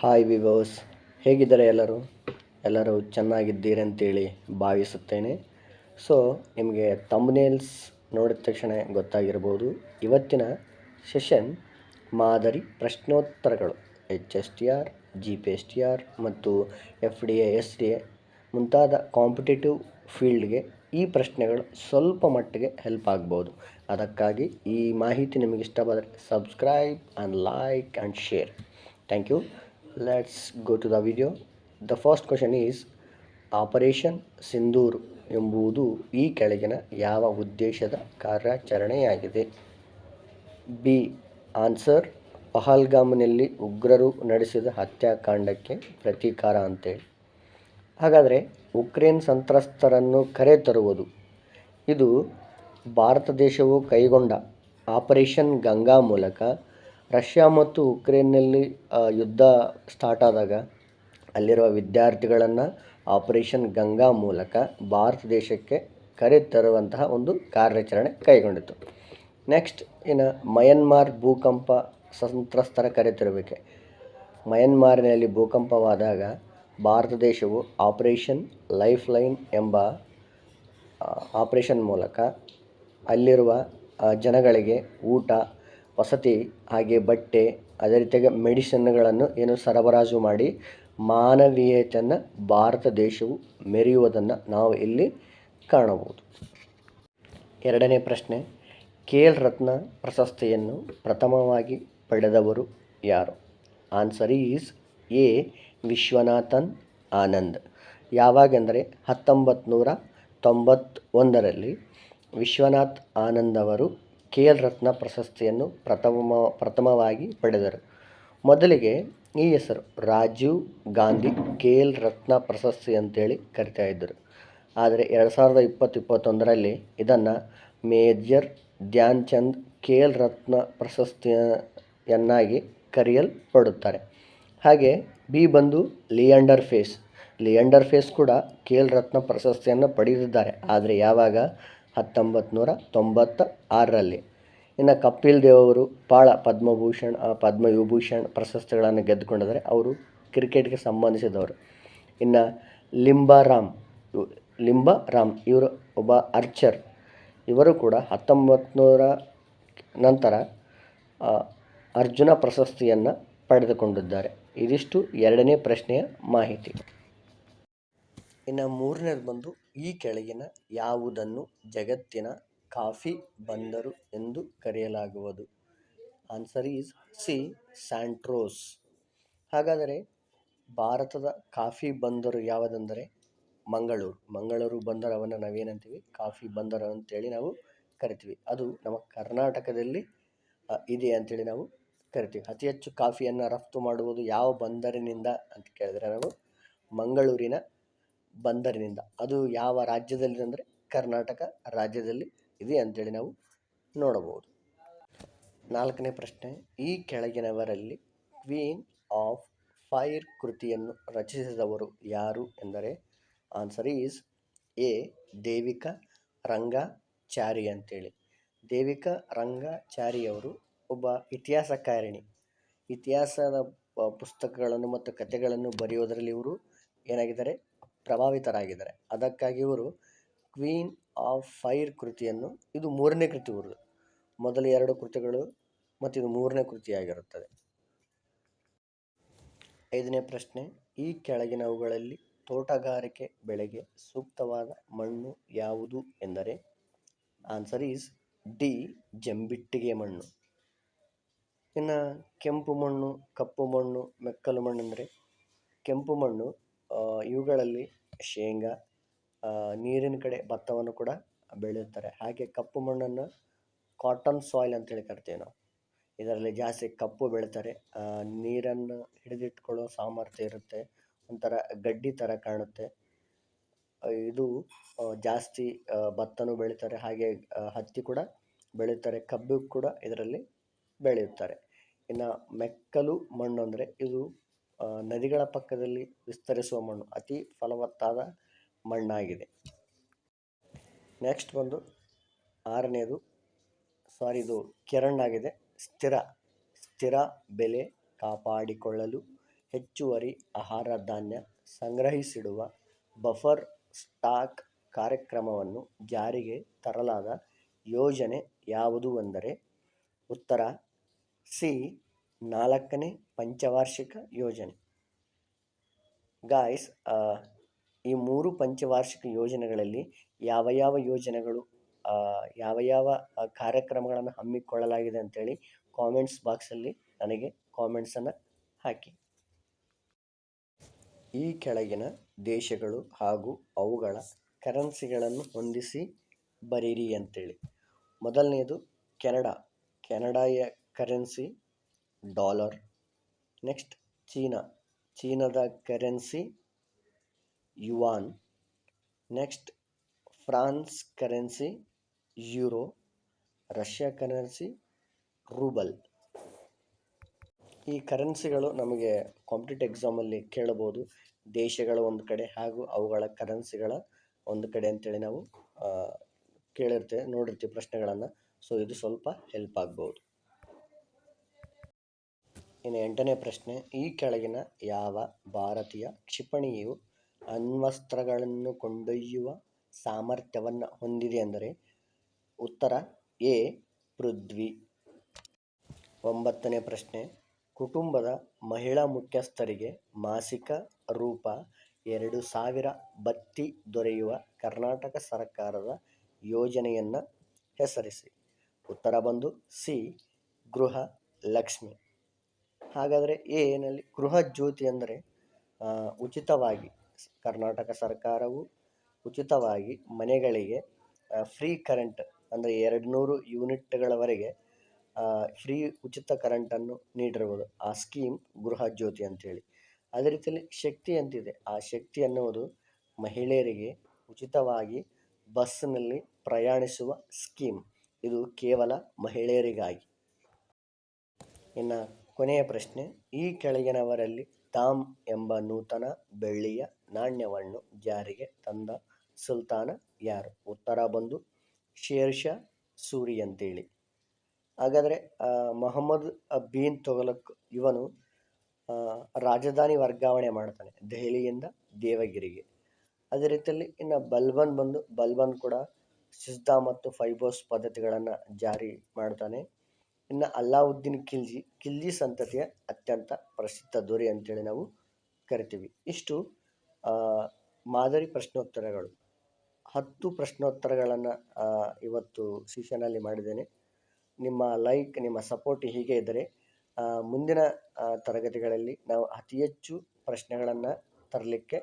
Hi ವಿವೋಸ್ ಹೇಗಿದ್ದಾರೆ ಎಲ್ಲರೂ? ಎಲ್ಲರೂ ಚೆನ್ನಾಗಿದ್ದೀರಿ ಅಂತೇಳಿ ಭಾವಿಸುತ್ತೇನೆ. ಸೊ ನಿಮಗೆ ತಮ್ನೇಲ್ಸ್ ನೋಡಿದ ತಕ್ಷಣ ಗೊತ್ತಾಗಿರ್ಬೋದು. ಇವತ್ತಿನ ಸೆಷನ್ ಮಾದರಿ ಪ್ರಶ್ನೋತ್ತರಗಳು. H S T R G P S T R ಮತ್ತು F D A S D A ಮುಂತಾದ ಕಾಂಪಿಟೇಟಿವ್ ಫೀಲ್ಡ್ಗೆ ಈ ಪ್ರಶ್ನೆಗಳು ಸ್ವಲ್ಪ ಮಟ್ಟಿಗೆ ಹೆಲ್ಪ್ ಆಗ್ಬೋದು. ಅದಕ್ಕಾಗಿ ಈ ಮಾಹಿತಿ ನಿಮಗೆ ಇಷ್ಟವಾದರೆ subscribe and like and share thank you let's go to the video the first question is operation Sindoor ಎಂಬುದು ಈ ಕೆಳಗಿನ ಯಾವ ಉದ್ದೇಶದ ಕಾರ್ಯಾಚರಣೆಯಾಗಿದೆ? ಬಿ ಆನ್ಸರ್ ಪಹಲ್ಗಾಮ್ನಲ್ಲಿ ಉಗ್ರರು ನಡೆಸಿದ ಹತ್ಯಾಕಾಂಡಕ್ಕೆ ಪ್ರತೀಕಾರ ಅಂತೇಳಿ. ಹಾಗಾದರೆ ಉಕ್ರೇನ್ ಸಂತ್ರಸ್ತರನ್ನು ಕರೆತರುವುದು. ಇದು ಭಾರತ ದೇಶವು ಕೈಗೊಂಡ ಆಪರೇಷನ್ ಗಂಗಾ ಮೂಲಕ ರಷ್ಯಾ ಮತ್ತು ಉಕ್ರೇನ್ನಲ್ಲಿ ಯುದ್ಧ ಸ್ಟಾರ್ಟ್ ಆದಾಗ ಅಲ್ಲಿರುವ ವಿದ್ಯಾರ್ಥಿಗಳನ್ನು ಆಪರೇಷನ್ ಗಂಗಾ ಮೂಲಕ ಭಾರತ ದೇಶಕ್ಕೆ ಕರೆತರುವಂತಹ ಒಂದು ಕಾರ್ಯಾಚರಣೆ ಕೈಗೊಂಡಿತು ನೆಕ್ಸ್ಟ್ ಇನ್ನು ಮಯನ್ಮಾರ್ ಭೂಕಂಪ ಸಂತ್ರಸ್ತರ ಕರೆತರುವಿಕೆ ಮಯನ್ಮಾರಿನಲ್ಲಿ ಭೂಕಂಪವಾದಾಗ ಭಾರತ ದೇಶವು ಆಪರೇಷನ್ ಲೈಫ್ ಲೈನ್ ಎಂಬ ಆಪರೇಷನ್ ಮೂಲಕ ಅಲ್ಲಿರುವ ಜನಗಳಿಗೆ ಊಟ ವಸತಿ ಹಾಗೆ ಬಟ್ಟೆ, ಅದೇ ರೀತಿಯಾಗಿ ಮೆಡಿಸಿನ್ಗಳನ್ನು ಏನು ಸರಬರಾಜು ಮಾಡಿ ಮಾನವೀಯತೆಯನ್ನು ಭಾರತ ದೇಶವು ಮೆರೆಯುವುದನ್ನು ನಾವು ಇಲ್ಲಿ ಕಾಣಬಹುದು. ಎರಡನೇ ಪ್ರಶ್ನೆ ಖೇಲ್ ರತ್ನ ಪ್ರಶಸ್ತಿಯನ್ನು ಪ್ರಥಮವಾಗಿ ಪಡೆದವರು ಯಾರು? Answer is A. Viswanathan Anand. ಯಾವಾಗೆಂದರೆ ಹತ್ತೊಂಬತ್ತು ನೂರ ತೊಂಬತ್ತೊಂದರಲ್ಲಿ ವಿಶ್ವನಾಥ್ ಆನಂದ್ ಅವರು ಖೇಲ್ ರತ್ನ ಪ್ರಶಸ್ತಿಯನ್ನು ಪ್ರಥಮ, ಪ್ರಥಮವಾಗಿ ಪಡೆದರು. ಮೊದಲಿಗೆ ಈ ಹೆಸರು ರಾಜೀವ್ ಗಾಂಧಿ ಕೆ ಎಲ್ ರತ್ನ ಪ್ರಶಸ್ತಿ ಅಂತೇಳಿ ಕರಿತಾ ಇದ್ದರು. ಆದರೆ ಎರಡು ಸಾವಿರದ ಇಪ್ಪತ್ತು ಇಪ್ಪತ್ತೊಂದರಲ್ಲಿ ಇದನ್ನು major Dhyan Chand K L Ratna ಪ್ರಶಸ್ತಿಯನ್ನಾಗಿ ಕರೆಯಲ್ಪಡುತ್ತಾರೆ. ಹಾಗೆ ಬಿ ಬಂದು ಲಿಯಾಂಡರ್ ಫೇಸ್. ಲಿಯಾಂಡರ್ ಫೇಸ್ ಕೂಡ ಖೇಲ್ ರತ್ನ ಪ್ರಶಸ್ತಿಯನ್ನು ಪಡೆದಿದ್ದಾರೆ. ಆದರೆ ಯಾವಾಗ? ಹತ್ತೊಂಬತ್ತು ನೂರ ತೊಂಬತ್ತ ಆರರಲ್ಲಿ ಇನ್ನು ಕಪಿಲ್ ದೇವ್ ಅವರು ಭಾಳ ಪದ್ಮಭೂಷಣ್ ಪದ್ಮ ಪದ್ಮವಿಭೂಷಣ್ ಪ್ರಶಸ್ತಿಗಳನ್ನು ಗೆದ್ದುಕೊಂಡಿದ್ದಾರೆ. ಅವರು ಕ್ರಿಕೆಟ್ಗೆ ಸಂಬಂಧಿಸಿದವರು. ಇನ್ನು ಲಿಂಬಾರಾಮ್ ಲಿಂಬಾರಾಮ್ ಇವರು ಒಬ್ಬ ಅರ್ಚರ್ ಇವರು ಕೂಡ ಹತ್ತೊಂಬತ್ತು ನೂರ ನಂತರ ಅರ್ಜುನ ಪ್ರಶಸ್ತಿಯನ್ನು ಪಡೆದುಕೊಂಡಿದ್ದಾರೆ. ಇದಿಷ್ಟು ಎರಡನೇ ಪ್ರಶ್ನೆಯ ಮಾಹಿತಿ. ಇನ್ನು ಮೂರನೇದು ಬಂದು ಈ ಕೆಳಗಿನ ಯಾವುದನ್ನು ಜಗತ್ತಿನ ಕಾಫಿ ಬಂದರು ಎಂದು ಕರೆಯಲಾಗುವುದು. ಆನ್ಸರ್ ಈಸ್ ಸಿ ಸ್ಯಾಂಟ್ರೋಸ್ ಹಾಗಾದರೆ ಭಾರತದ ಕಾಫಿ ಬಂದರು ಯಾವುದೆಂದರೆ ಮಂಗಳೂರು. ಮಂಗಳೂರು ಬಂದರವನ್ನು ನಾವೇನಂತೀವಿ? ಕಾಫಿ ಬಂದರು ಅಂತೇಳಿ ನಾವು ಕರಿತೀವಿ. ಅದು ನಮ್ಮ ಕರ್ನಾಟಕದಲ್ಲಿ ಇದೆ ಅಂತೇಳಿ ನಾವು ಕರಿತೀವಿ. ಅತಿ ಹೆಚ್ಚು ಕಾಫಿಯನ್ನು ರಫ್ತು ಮಾಡುವುದು ಯಾವ ಬಂದರಿನಿಂದ ಅಂತ ಕೇಳಿದ್ರೆ ನಾವು ಮಂಗಳೂರಿನ ಬಂದರಿನಿಂದ. ಅದು ಯಾವ ರಾಜ್ಯದಲ್ಲಿ ಅಂದರೆ ಕರ್ನಾಟಕ ರಾಜ್ಯದಲ್ಲಿ ಇದೆ ಅಂತೇಳಿ ನಾವು ನೋಡಬಹುದು. ನಾಲ್ಕನೇ ಪ್ರಶ್ನೆ, ಈ ಕೆಳಗಿನವರಲ್ಲಿ ಕ್ವೀನ್ ಆಫ್ ಫೈರ್ ಕೃತಿಯನ್ನು ರಚಿಸಿದವರು ಯಾರು ಎಂದರೆ answer is A. Devika Rangachari ಅಂತೇಳಿ. ದೇವಿಕಾ ರಂಗಾಚಾರಿಯವರು ಒಬ್ಬ ಇತಿಹಾಸಕಾರಿಣಿ. ಇತಿಹಾಸದ ಪುಸ್ತಕಗಳನ್ನು ಮತ್ತು ಕಥೆಗಳನ್ನು ಬರೆಯೋದರಲ್ಲಿ ಇವರು ಏನಾಗಿದ್ದಾರೆ? ಪ್ರಭಾವಿತರಾಗಿದ್ದಾರೆ. ಅದಕ್ಕಾಗಿ ಇವರು ಕ್ವೀನ್ ಆಫ್ ಫೈರ್ ಕೃತಿಯನ್ನು, ಇದು ಮೂರನೇ ಕೃತಿ ಇವ್ರದ್ದು. ಮೊದಲ ಎರಡು ಕೃತಿಗಳು ಮತ್ತು ಇದು ಮೂರನೇ ಕೃತಿಯಾಗಿರುತ್ತದೆ. ಐದನೇ ಪ್ರಶ್ನೆ, ಈ ಕೆಳಗಿನವುಗಳಲ್ಲಿ ತೋಟಗಾರಿಕೆ ಬೆಳೆಗೆ ಸೂಕ್ತವಾದ ಮಣ್ಣು ಯಾವುದು ಎಂದರೆ, ಆನ್ಸರ್ ಈಸ್ ಡಿ, ಜಂಬಿಟ್ಟಿಗೆ ಮಣ್ಣು. ಇನ್ನು ಕೆಂಪು ಮಣ್ಣು, ಕಪ್ಪು ಮಣ್ಣು, ಮೆಕ್ಕಲು ಮಣ್ಣು ಅಂದರೆ, ಕೆಂಪು ಮಣ್ಣು ಇವುಗಳಲ್ಲಿ ಶೇಂಗಾ ನೀರಿನ ಕಡೆ ಭತ್ತವನ್ನು ಕೂಡ ಬೆಳೆಯುತ್ತಾರೆ. ಹಾಗೆ ಕಪ್ಪು ಮಣ್ಣನ್ನು ಕಾಟನ್ ಸಾಯಿಲ್ ಅಂತೇಳಿ ಕರಿತೀವಿ ನಾವು. ಇದರಲ್ಲಿ ಜಾಸ್ತಿ ಕಪ್ಪು ಬೆಳೀತಾರೆ. ನೀರನ್ನು ಹಿಡಿದಿಟ್ಕೊಳ್ಳೋ ಸಾಮರ್ಥ್ಯ ಇರುತ್ತೆ. ಒಂಥರ ಗಡ್ಡಿ ಥರ ಕಾಣುತ್ತೆ. ಇದು ಜಾಸ್ತಿ ಭತ್ತನೂ ಬೆಳೀತಾರೆ. ಹಾಗೆ ಹತ್ತಿ ಕೂಡ ಬೆಳೆಯುತ್ತಾರೆ ಕಬ್ಬು ಕೂಡ ಇದರಲ್ಲಿ ಬೆಳೆಯುತ್ತಾರೆ. ಇನ್ನು ಮೆಕ್ಕಲು ಮಣ್ಣು ಅಂದರೆ ಇದು ನದಿಗಳ ಪಕ್ಕದಲ್ಲಿ ವಿಸ್ತರಿಸುವ ಮಣ್ಣು ಅತಿ ಫಲವತ್ತಾದ ಮಣ್ಣಾಗಿದೆ. ನೆಕ್ಸ್ಟ್ ಬಂದು ಆರನೇದು ಸಾರಿ ಇದು ಆಗಿದೆ ಸ್ಥಿರ ಸ್ಥಿರ ಬೆಲೆ ಕಾಪಾಡಿಕೊಳ್ಳಲು ಹೆಚ್ಚುವರಿ ಆಹಾರ ಧಾನ್ಯ ಸಂಗ್ರಹಿಸಿಡುವ ಬಫರ್ ಸ್ಟಾಕ್ ಕಾರ್ಯಕ್ರಮವನ್ನು ಜಾರಿಗೆ ತರಲಾದ ಯೋಜನೆ ಯಾವುದು ಎಂದರೆ ಉತ್ತರ, ಸಿ ನಾಲ್ಕನೇ ಪಂಚವಾರ್ಷಿಕ ಯೋಜನೆ. ಗಾಯ್ಸ್ ಈ ಮೂರು ಪಂಚವಾರ್ಷಿಕ ಯೋಜನೆಗಳಲ್ಲಿ ಯಾವ ಯಾವ ಯೋಜನೆಗಳು ಯಾವ ಯಾವ ಕಾರ್ಯಕ್ರಮಗಳನ್ನು ಹಮ್ಮಿಕೊಳ್ಳಲಾಗಿದೆ ಅಂತೇಳಿ ಕಾಮೆಂಟ್ಸ್ ಬಾಕ್ಸಲ್ಲಿ ನನಗೆ ಕಾಮೆಂಟ್ಸನ್ನು ಹಾಕಿ. ಈ ಕೆಳಗಿನ ದೇಶಗಳು ಹಾಗೂ ಅವುಗಳ ಕರೆನ್ಸಿಗಳನ್ನು ಹೊಂದಿಸಿ ಬರೀರಿ ಅಂತೇಳಿ. ಮೊದಲನೇದು ಕೆನಡಾ. ಕೆನಡಾಯ ಕರೆನ್ಸಿ ಡಾಲರ್. Next, China. ಚೀನಾದ currency, yuan. Next, France currency, euro. Russia currency, rouble. ಈ ಕರೆನ್ಸಿಗಳು ನಮಗೆ ಕಾಂಪಿಟೇಟಿವ್ ಎಕ್ಸಾಮಲ್ಲಿ ಕೇಳಬಹುದು ದೇಶಗಳ ಒಂದು ಕಡೆ ಹಾಗೂ ಅವುಗಳ ಕರೆನ್ಸಿಗಳ ಒಂದು ಕಡೆ ಅಂತೇಳಿ ನಾವು ಕೇಳಿರ್ತೇವೆ ನೋಡಿರ್ತೀವಿ ಪ್ರಶ್ನೆಗಳನ್ನು. ಸೊ, ಇದು ಸ್ವಲ್ಪ ಹೆಲ್ಪ್ ಆಗ್ಬೋದು. ಇನ್ನು ಎಂಟನೇ ಪ್ರಶ್ನೆ, ಈ ಕೆಳಗಿನ ಯಾವ ಭಾರತೀಯ ಕ್ಷಿಪಣಿಯು ಅಣ್ವಸ್ತ್ರಗಳನ್ನು ಕೊಂಡೊಯ್ಯುವ ಸಾಮರ್ಥ್ಯವನ್ನು ಹೊಂದಿದೆ ಅಂದರೆ ಉತ್ತರ ಎ, ಪೃಥ್ವಿ. ಒಂಬತ್ತನೇ ಪ್ರಶ್ನೆ, ಕುಟುಂಬದ ಮಹಿಳಾ ಮುಖ್ಯಸ್ಥರಿಗೆ ಮಾಸಿಕ ರೂಪ ಎರಡು ಸಾವಿರ ಬತ್ತಿ ದೊರೆಯುವ ಕರ್ನಾಟಕ ಸರ್ಕಾರದ ಯೋಜನೆಯನ್ನು ಹೆಸರಿಸಿ. ಉತ್ತರ ಬಂದು ಸಿ, ಗೃಹ ಲಕ್ಷ್ಮಿ. ಹಾಗಾದರೆ ಎನಲ್ಲಿ ಗೃಹ ಜ್ಯೋತಿ ಅಂದರೆ ಉಚಿತವಾಗಿ ಕರ್ನಾಟಕ ಸರ್ಕಾರವು ಉಚಿತವಾಗಿ ಮನೆಗಳಿಗೆ ಫ್ರೀ ಕರೆಂಟ್ ಅಂದರೆ ಎರಡು ನೂರು ಯೂನಿಟ್ಗಳವರೆಗೆ ಫ್ರೀ ಉಚಿತ ಕರೆಂಟನ್ನು ನೀಡಿರುವುದು ಆ ಸ್ಕೀಮ್ ಗೃಹ ಜ್ಯೋತಿ ಅಂತೇಳಿ. ಅದೇ ರೀತಿಯಲ್ಲಿ ಶಕ್ತಿ ಅಂತಿದೆ ಆ ಶಕ್ತಿ ಅನ್ನುವುದು ಮಹಿಳೆಯರಿಗೆ ಉಚಿತವಾಗಿ ಬಸ್ಸಿನಲ್ಲಿ ಪ್ರಯಾಣಿಸುವ ಸ್ಕೀಮ್ ಇದು ಕೇವಲ ಮಹಿಳೆಯರಿಗಾಗಿ. ಇನ್ನು ಕೊನೆಯ ಪ್ರಶ್ನೆ, ಈ ಕೆಳಗಿನವರಲ್ಲಿ ತಾಮ್ ಎಂಬ ನೂತನ ಬೆಳ್ಳಿಯ ನಾಣ್ಯವನ್ನು ಜಾರಿಗೆ ತಂದ ಸುಲ್ತಾನ ಯಾರು? ಉತ್ತರ ಬಂದು ಶೇರ್ಷಾ ಸೂರಿ ಅಂತೇಳಿ ಹಾಗಾದರೆ ಮೊಹಮ್ಮದ್ ಬೀನ್ ತೊಗಲಕ್ ಇವನು ರಾಜಧಾನಿ ವರ್ಗಾವಣೆ ಮಾಡ್ತಾನೆ, ದೆಹಲಿಯಿಂದ ದೇವಗಿರಿಗೆ. ಅದೇ ರೀತಿಯಲ್ಲಿ ಇನ್ನು ಬಲ್ಬನ್ ಬಂದು, ಬಲ್ಬನ್ ಕೂಡ ಸಿಸ್ದಾ ಮತ್ತು ಫೈಬೋಸ್ ಪದ್ಧತಿಗಳನ್ನು ಜಾರಿ ಮಾಡ್ತಾನೆ. ಇನ್ನು ಅಲ್ಲಾವುದ್ದೀನ್ ಖಿಲ್ಜಿ ಖಿಲ್ಜಿ ಸಂತತಿಯ ಅತ್ಯಂತ ಪ್ರಸಿದ್ಧ ದೊರೆ ಅಂತೇಳಿ ನಾವು ಕರಿತೀವಿ. ಇಷ್ಟು ಮಾದರಿ ಪ್ರಶ್ನೋತ್ತರಗಳು. ಹತ್ತು ಪ್ರಶ್ನೋತ್ತರಗಳನ್ನು ಇವತ್ತು ಸೆಷನಲ್ಲಿ ಮಾಡಿದ್ದೇನೆ. ನಿಮ್ಮ ಲೈಕ್, ನಿಮ್ಮ ಸಪೋರ್ಟ್ ಹೀಗೆ ಇದ್ದರೆ ಮುಂದಿನ ತರಗತಿಗಳಲ್ಲಿ ನಾವು ಅತಿ ಹೆಚ್ಚು ಪ್ರಶ್ನೆಗಳನ್ನು ತರಲಿಕ್ಕೆ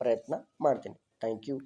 ಪ್ರಯತ್ನ ಮಾಡ್ತೀನಿ. Thank you.